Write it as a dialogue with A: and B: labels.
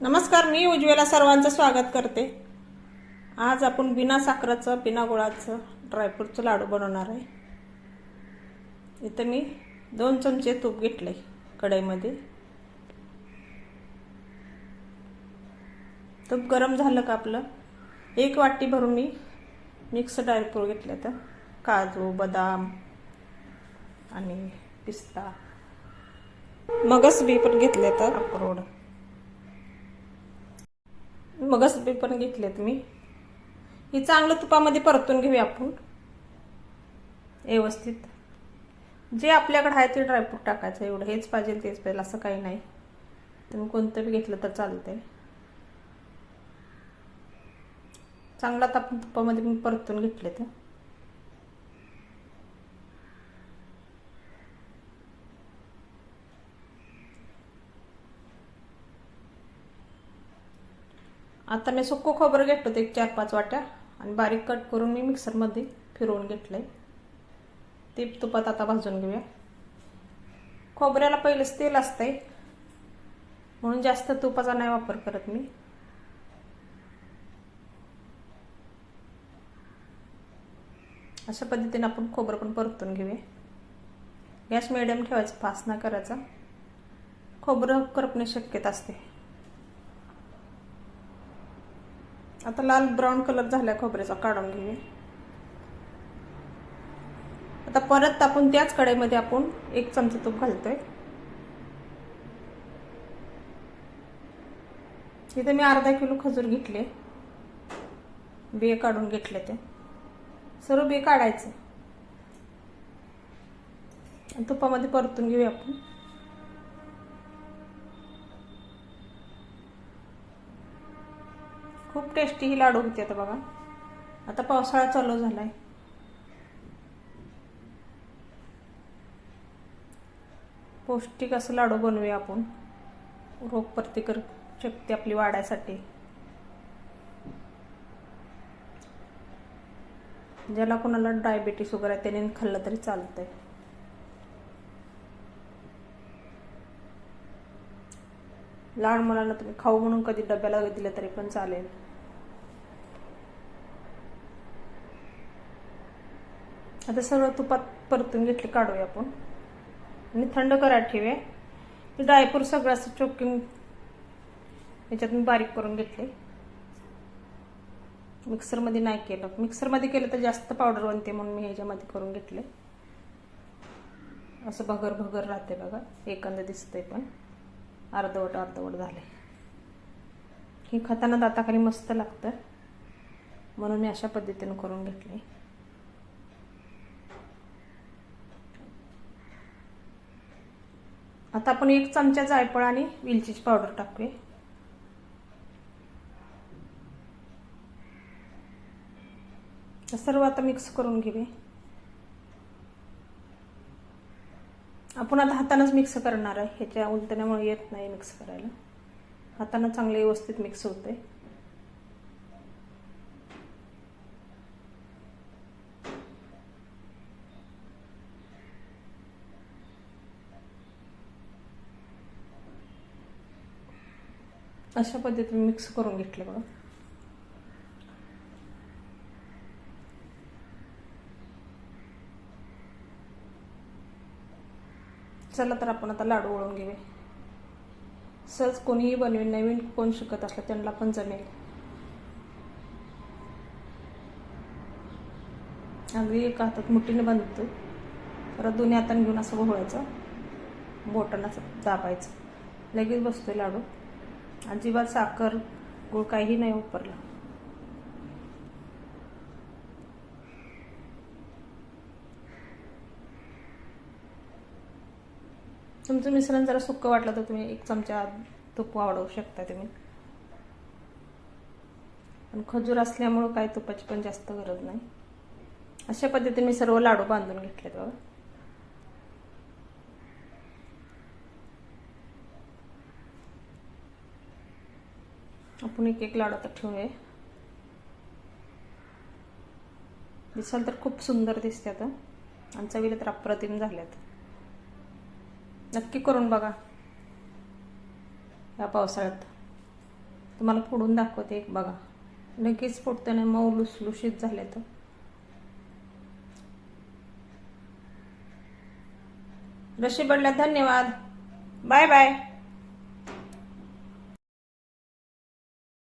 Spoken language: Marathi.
A: नमस्कार मी उज्ज्वला सर्वांचं स्वागत करते. आज आपण बिना साखरेचं बिना गुळाचं ड्रायफ्रूटचं लाडू बनवणार आहे. इथं मी दोन चमचे तूप घेतले कढईमध्ये. तूप गरम झालं का आपलं? एक वाटी भरून मी मिक्स ड्रायफ्रूट घेतले तर. काजू बदाम आणि पिस्ता. मगच बी पण घेतले तर. अक्रोड. मगच बी पण घेतलेत मी. ही चांगलं तुपामध्ये परतून घेऊया आपण. व्यवस्थित. जे आपल्याकडे आहे ते ड्रायफ्रूट टाकायचं एवढं. हेच पाहिजे तेच पाहिजे असं काही नाही. तुम्ही कोणतं बी घेतलं तर चालतंय. चांगला तर आपण तुपामध्ये मी परतून घेतले तर आता मी सुक्को खोबरं घेतलं होतं एक चार पाच वाट्या आणि बारीक कट करून मी मिक्सरमध्ये फिरवून घेतलं आहे ते तुपात आता भाजून घेऊया. खोबऱ्याला पहिलेच तेल असतंय. म्हणून जास्त तुपाचा नाही वापर करत मी. अशा पद्धतीने आपण खोबरं पण परतून घेऊया. गॅस मिडियम ठेवायचा फास्ट ना करायचा. खोबरं करपणे शक्यता असते. आता लाल ब्राऊन कलर झाला खोबऱ्याचा काढून घेऊया. आता परत आपण त्याच कढईमध्ये आपण एक चमचा तूप घालतोय. इथे मी अर्धा किलो खजूर घेतले. बिये काढून घेतले ते. सर्व बिये काढायचं. तुपामध्ये परतून घेऊया आपण. खूप टेस्टी ही लाडू होती आता बघा. आता पावसाळा चालू झालाय. पौष्टिक असं लाडू बनवूया आपण. रोग प्रतिकार शक्ती आपली वाढायसाठी. ज्याला कोणाला डायबिटीस वगैरे आहे त्याने खाल्लं तरी चालतंय. लहान मुलांना तुम्ही खाऊ म्हणून कधी डब्याला दिलं तरी पण चालेल. आता सगळं तुपात परतून घेतले काढूया आपण. आणि थंड करायला ठेवूया ते ड्रायफ्रूट सगळं असं चोकिंग याच्यात मी बारीक करून घेतले मिक्सरमध्ये नाही केलं. मिक्सरमध्ये केलं तर जास्त पावडर बनते म्हणून मी ह्याच्यामध्ये करून घेतले असं भगर भगर राहते बघा. एकंद दिसतंय पण. अर्धवट अर्धवट झाले हे खाताना दाताखाली मस्त लागतं. म्हणून मी अशा पद्धतीनं करून घेतले आता आपण एक चमचा जायफळ आणि वेलचीची पावडर टाकूया. सर्व आता मिक्स करून घेऊया. आपण आता हातानंच मिक्स करणार आहे. ह्याच्या उलटण्यामुळे येत नाही मिक्स करायला. हातानं चांगले व्यवस्थित मिक्स होते अशा पद्धतीने मिक्स करून घेतलं बघा. चला तर आपण आता लाडू वळून घेऊया. सहज कोणीही बनवेल नवीन कोण शिकत असलं त्यांना पण जमेल. अगदी एका हातात मुठीने बांधतो परत दोन्ही हाताने घेऊन असं गोळायचं बोटांना असं दाबायचं. लगेच बसतोय लाडू. अजिबात साखर गुळ काही नाही वापरला. तुमचं मिश्रण जरा सुक्क वाटलं तर तुम्ही एक चमचा तूप वाढवू शकता तुम्ही. पण खजूर असल्यामुळं काय तुपाची पण जास्त गरज नाही. अशा पद्धतीने मी सर्व लाडू बांधून घेतलेत बाबा आपण एक एक लाडू तर ठेवूया. दिसाल तर खूप सुंदर दिसते आता. आणि चवीला तर अप्रतिम झाल्यात. नक्की करून बघा. या पावसाळ्यात. तुम्हाला फोडून दाखवते एक बघा. लगेच फोडताना मऊ लुसलुशीत झाले तर रशी बडल्या धन्यवाद. Bye bye.